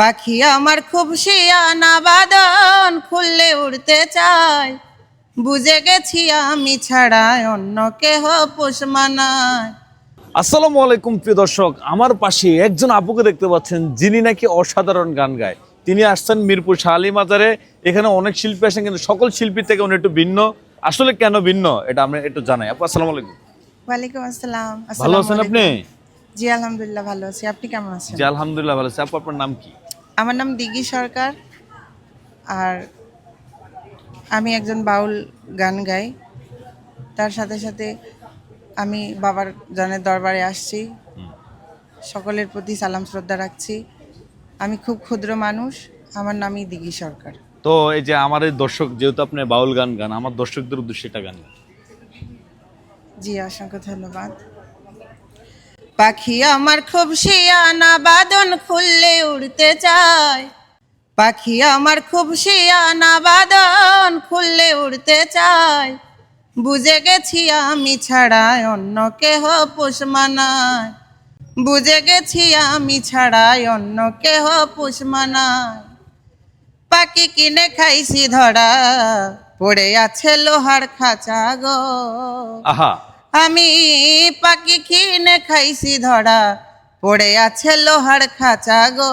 পাখি আমার খুব শিয়ানা বাদন খুললে উড়তে চায়। বুঝে গেছি আমি ছাড়া অন্য কেহ পোষ মানায়। আসসালামু আলাইকুম প্রিয় দর্শক আমার পাশে একজন আপুকে দেখতে পাচ্ছেন যিনি নাকি অসাধারণ গান গায়। তিনি আসছেন মিরপুর শাহালি মাজারে এখানে অনেক শিল্পী আসেন কিন্তু সকল শিল্পীর থেকে উনি একটু ভিন্ন। আসলে কেন ভিন্ন? এটা আমরা একটু জানাই। আপু আসসালামু আলাইকুম। ওয়ালাইকুম আসসালাম। ভালো আসসালামু আছেন আপনি জি আলহামদুলিল্লাহ ভালো আছি। আপনি কেমন আছেন? জি আলহামদুলিল্লাহ ভালো আছি। আপু আপনার নাম কি? আমার নাম দিঘি সরকার আর আমি একজন বাউল গান গাই। তার সাথে সাথে আমি বাবার জনের দরবারে আসছি। সকলের প্রতি সালাম শ্রদ্ধা রাখছি। আমি খুব ক্ষুদ্র মানুষ আমার নামই দিঘি সরকার। তো এই যে আমার এই দর্শক যেহেতু আপনি বাউল গান গান আমার দর্শকদের উদ্দেশ্যে এটা গান। জি অসংখ্য ধন্যবাদ। পাখি আমার খুব শিয়ানা বাদন খুললে উড়তে চায়। পাখি আমার খুব শিয়ানা বাদন খুললে উড়তে চায়। বুঝে গেছি আমি ছাড়া অন্য কেহ পোষ মানায়। বুঝে গেছি আমি ছাড়া অন্য কেহ পোষ মানায়। পাখি কিনে খাইছি ধরা, পড়ে আছে লোহার খাঁচা গো। আহা আমি পাখি কিনে খাইছি ধরা, পড়ে আছে লোহার খাঁচা গো।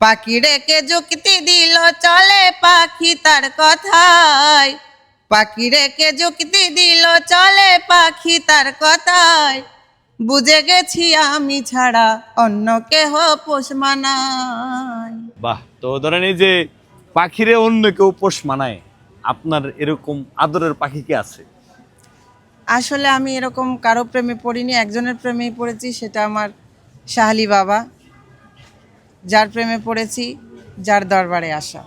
পাখি রেখে যুক্তি দিল, চলে পাখি তার কথায়। পাখি রেখে যুক্তি দিল, চলে পাখি তার কথায়। বুঝে গেছি আমি ছাড়া অন্য কেহ পোষ মানায়। বাহ, তো ধরেন এই যে পাখিরে অন্য কেউ পোষ মানায়, আপনার এরকম আদরের পাখি কি আছে? আসলে আমি এরকম কারও প্রেমে পড়িনি একজনের প্রেমেই পড়েছি সেটা আমার শাহালি বাবা। যার প্রেমে পড়েছি যার দরবারে আসা।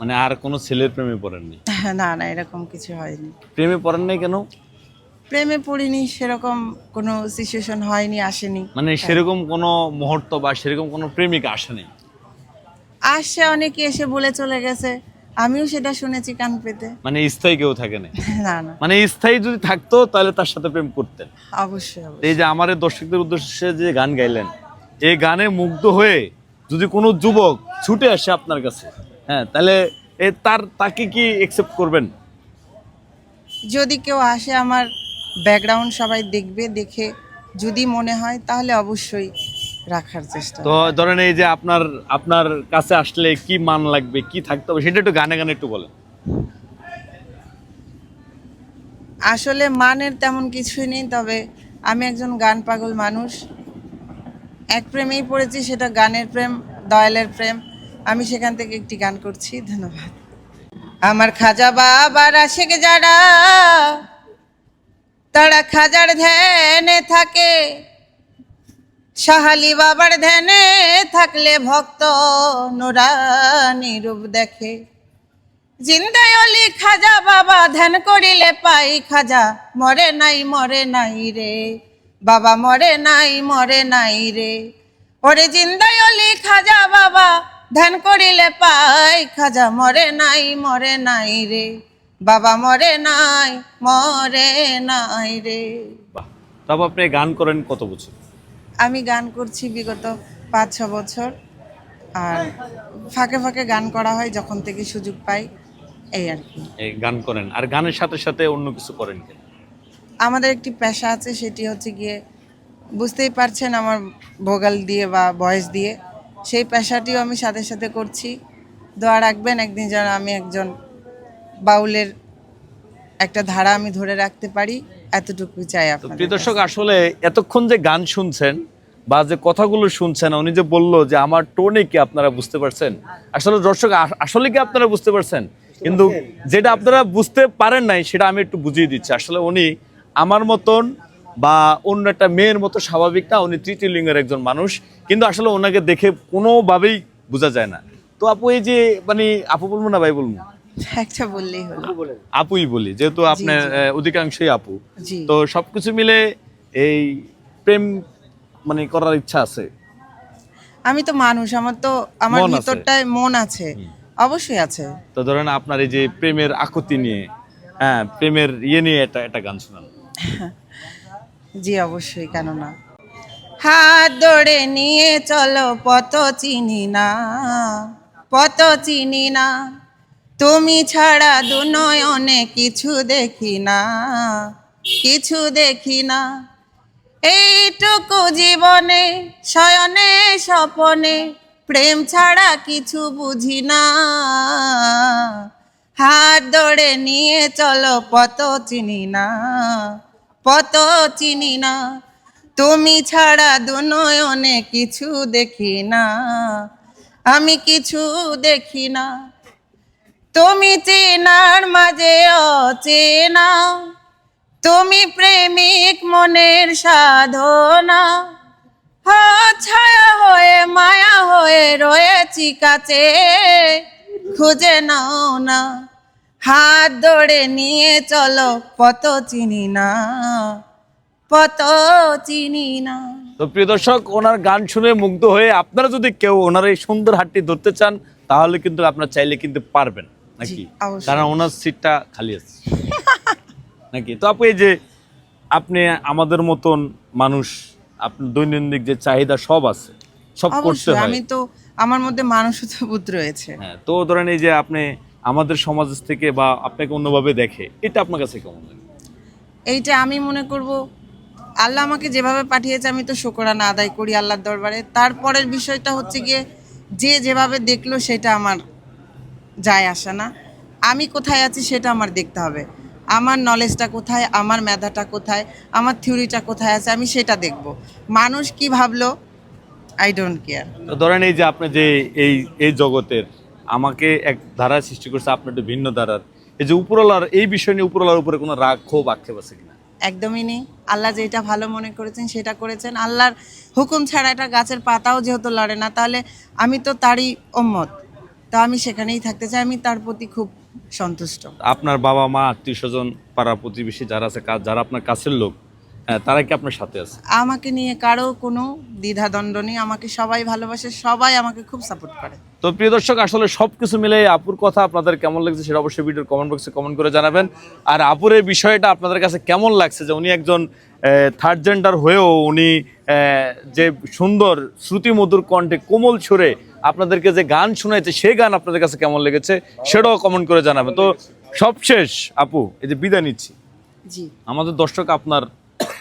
মানে আর কোনো ছেলের প্রেমে পড়েননি? না না এরকম কিছু হয়নি। প্রেমে পড়েন নাই কেন? প্রেমে পড়িনি সেরকম কোনো সিচুয়েশন হয়নি আসেনি। মানে সেরকম কোনো মুহূর্ত বা সেরকম কোনো প্রেমিক আসেনি? আসছে অনেকে এসে বলে চলে গেছে। আমিও সেটা শুনেছি কান পেতে। মানে স্থায়ী কেউ থাকে না। না না। মানে স্থায়ী যদি থাকতো তাহলে তার সাথে প্রেম করতেন। অবশ্যই এই যে আমার দর্শকদের উদ্দেশ্যে যে গান গাইলেন এই গানে মুগ্ধ হয়ে যদি কোনো যুবক ছুটে আসে আপনার কাছে হ্যাঁ তাহলে এ তার তাকে কি একসেপ্ট করবেন? যদি কেউ আসে আমার ব্যাকগ্রাউন্ড সবাই দেখবে দেখে যদি মনে হয় তাহলে অবশ্যই রাখার চেষ্টা তো ধরেন এই যে আপনার আপনার কাছে আসলে কি মান লাগবে কি থাকতে হবে সেটা একটু গানে গানে একটু বলেন। আসলে মানের তেমন কিছুই নেই তবে আমি একজন গান পাগল মানুষ। এক প্রেমেই পড়েছি সেটা গানের প্রেম দয়ালের প্রেম। আমি সেখান থেকে একটি গান করছি ধন্যবাদ। আমার খাজা বাবার আশেক যারা তারা খাজার ধ্যানে থাকে। সাহালি বাবার ধ্যানে থাকলে ভক্ত নুরানি রূপ দেখে। জিন্দায় অলি খাজা বাবা ধ্যান করিলে পাই খাজা, মরে নাই মরে নাই রে। বাবা মরে নাই মরে নাই রে। ওরে জিন্দায় অলি খাজা বাবা ধ্যান করিলে পাই খাজা, মরে নাই মরে নাই রে। বাবা মরে নাই মরে নাই রে। তারপর আপনি গান করেন কত বছর? আমি গান করছি বিগত পাঁচ ছ বছর। আর ফাঁকে ফাঁকে গান করা হয় যখন থেকে সুযোগ পাই এই আর কি। এই গান করেন। আর গানের সাথে সাথে অন্য কিছু করেন আমাদের একটি পেশা আছে সেটি হচ্ছে গিয়ে বুঝতেই পারছেন আমার ভোগাল দিয়ে বা ভয়েস দিয়ে। সেই পেশাটিও আমি সাথে সাথে করছি। দোয়া রাখবেন একদিন যেন আমি একজন বাউলের একটা ধারা আমি ধরে রাখতে পারি। এতটুকু চাই তো আপনাদের প্রিয় দর্শক আসলে এতক্ষণ যে গান শুনছেন বা যে কথাগুলো শুনছেন উনি যে বলল যে আমার টোনে কি আপনারা বুঝতে পারছেন? আসলে দর্শক আসলে কি আপনারা বুঝতে পারছেন? কিন্তু যেটা আপনারা বুঝতে পারেন নাই সেটা আমি একটু বুঝিয়ে দিচ্ছি। আসলে উনি আমার মতন বা অন্য একটা মেয়ের মতো স্বাভাবিক না উনি তৃতীয় লিঙ্গের একজন মানুষ। কিন্তু আসলে ওনাকে দেখে কোনোভাবেই বোঝা যায় না। তো আপু এই যে মানে আপু বলব না ভাই বলব? একটা বললেই হলো। আপুই বলি যেহেতু আপনার অধিকাংশই আপু। তো সবকিছু মিলে এই প্রেম মানে করার ইচ্ছা আছে? আমি তো মানুষ আমার তো আমার ভিতরটায় মন আছে। অবশ্যই আছে। তো ধরেন আপনার এই যে প্রেমের আকুতি নিয়ে হ্যাঁ প্রেমের ইয়ে নিয়ে একটা একটা গান শোনান। জি অবশ্যই কেন না হাত ধরে নিয়ে চলো পত চিনি না পত চিনি না। তুমি ছাড়া দুনয়নে কিছু দেখি না, কিছু দেখি না। এইটুকু জীবনে, শয়নে, স্বপনে, প্রেম ছাড়া কিছু বুঝি না। হাত ধরে নিয়ে চলো পত চিনি না পত চিনি না। তুমি ছাড়া দুনয়নে কিছু দেখি না, আমি কিছু দেখি না। তুমি চেনার মাঝে অচেনা, তুমি প্রেমিক মনের সাধনা। হা, ছায়া হয়ে, মায়া হয়ে রয়েছি কাছে, খুঁজে নাও না। হাত ধরে নিয়ে চলো পত চিনি না পত চিনি না। তো প্রিয় দর্শক, ওনার গান শুনে মুগ্ধ হয়ে আপনারা যদি কেউ ওনার এই সুন্দর হাটটি ধরতে চান, তাহলে কিন্তু আপনার চাইলে কিন্তু পারবেন। নাকি। কারণ ওনার সিটটা খালি আছে। নাকি? তো আপু এই যে আপনি আমাদের মতন মানুষ আপনার দৈনন্দিন যে চাহিদা সব আছে সব করতে হয়। আমি তো আমার মধ্যে মানুষত্ব বোধ রয়েছে। হ্যাঁ তো ধরেন এই যে আপনি আমাদের সমাজ থেকে বা আপনাকে অন্যভাবে দেখে এটা আপনার কাছে কেমন লাগে? এইটা আমি মনে করব আল্লাহ আমাকে যেভাবে পাঠিয়েছে আমি তো শুকরানা আদায় করি আল্লাহর দরবারে। তারপরের বিষয়টা হচ্ছে গিয়ে যে যেভাবে দেখল সেটা আমার যায় আসে না। আমি কোথায় আছি সেটা আমার দেখতে হবে। আমার নলেজটা কোথায় আমার মেধাটা কোথায় আমার থিওরিটা কোথায় আছে আমি সেটা দেখব। মানুষ কি ভাবলো? আই ডোন্ট কেয়ার তো ধরেন এই যে আপনি যে এই এই জগতের আমাকে এক ধারা সৃষ্টি করছে আপনি একটু ভিন্ন ধারার। এই যে উপরওয়ালার এই বিষয় নিয়ে উপরওয়ালার উপরে কোনো রাগ ক্ষোভ আক্ষেপ আছে কিনা? একদমই নেই। আল্লাহ যেটা ভালো মনে করেছেন সেটা করেছেন। আল্লাহর হুকুম ছাড়া এটা গাছের পাতাও যেহেতু লড়ে না তাহলে আমি তো তারই ওম্মত। তা আমি সেখানেই থাকতে চাই আমি তার প্রতি খুব সন্তুষ্ট। আপনার বাবা মা আত্মীয় স্বজন পাড়া প্রতিবেশী যারা আছে যারা আপনার কাছের লোক হ্যাঁ তারা কি আপনার সাথে আছে? আমাকে নিয়ে কারও কোনো দ্বিধাদ্বন্দ্ব নেই আমাকে সবাই ভালোবাসে সবাই আমাকে খুব সাপোর্ট করে। তো প্রিয় দর্শক আসলে সবকিছু মিলে আপুর কথা আপনাদের কেমন লাগছে সেটা অবশ্যই ভিডিওর কমেন্ট বক্সে কমেন্ট করে জানাবেন। আর আপুর এই বিষয়টা আপনাদের কাছে কেমন লাগছে যে উনি একজন থার্ড জেন্ডার হয়েও উনি যে সুন্দর শ্রুতিমধুর কণ্ঠে কোমল সুরে আপনাদেরকে যে গান শোনাইছে সেই গান আপনাদের কাছে কেমন লেগেছে সেটাও কমেন্ট করে জানাবেন। তো সবশেষ আপু এই যে বিদায় নিচ্ছি। আমাদের দর্শক আপনার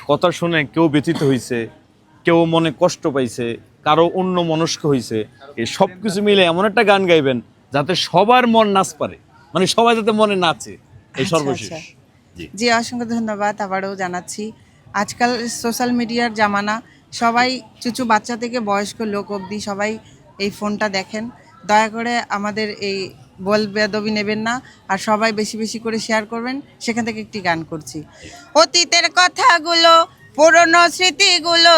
কথা শুনে কেউ ব্যথিত হয়েছে কেউ মনে কষ্ট পাইছে কারও অন্য মনস্ক হয়েছে এই সব কিছু মিলে এমন একটা গান গাইবেন যাতে সবার মন নাচ পারে। মানে সবাই যাতে মনে নাচে এই আচ্ছা, সর্বশেষ। আচ্ছা। জি। জি অসংখ্য ধন্যবাদ আবারও জানাচ্ছি। আজকাল সোশ্যাল মিডিয়ার জামানা সবাই চুচু বাচ্চা থেকে বয়স্ক লোক অবধি সবাই এই ফোনটা দেখেন। দয়া করে আমাদের এই বল বেদবি নেবেন না, আর সবাই বেশি বেশি করে শেয়ার করবেন। সেখান থেকে একটি গান করছি। অতীতের কথাগুলো, পুরনো স্মৃতিগুলো,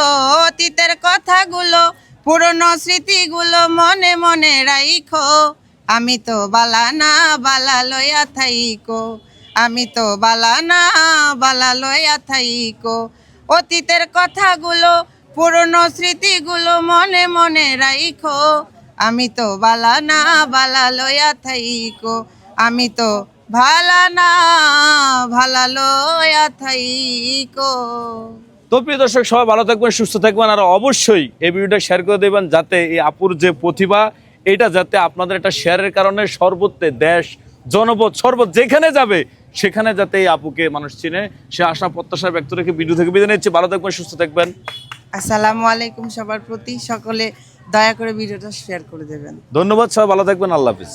অতীতের কথাগুলো, পুরনো স্মৃতিগুলো মনে মনে রাইখো। আমি তো বালা না, বালা লইয়া থাইকো। আমি তো বালা না, বালা লইয়া থাইকো। অতীতের কথাগুলো পুরনো স্মৃতিগুলো মনে মনে রাইখো। আমি তো বালা না, বালা লইয়া থাইকো। আমি তো ভালা না, ভালা লয়া থাইকো। তো প্রিয় দর্শক, সবাই ভালো থাকবেন, সুস্থ থাকবেন, আর অবশ্যই এই ভিডিওটা শেয়ার করে দেবেন যাতে এই আপুর যে প্রতিভা, এটা যাতে আপনাদের একটা শেয়ারের কারণে সর্বত্রে দেশ, জনপদ, সর্বত যেখানে যাবে, সেখানে যাতে এই আপুকে মানুষ চিনে। সে আশা, প্রত্যাশা ব্যক্ত রেখে ভিডিও থেকে বিদায় নিচ্ছে। ভালো থাকবেন, সুস্থ থাকবেন। আসসালামু আলাইকুম সবার প্রতি সকলে দয়া করে ভিডিওটা শেয়ার করে দেবেন। ধন্যবাদ সবাই, ভালো থাকবেন, আল্লাহ হাফিজ।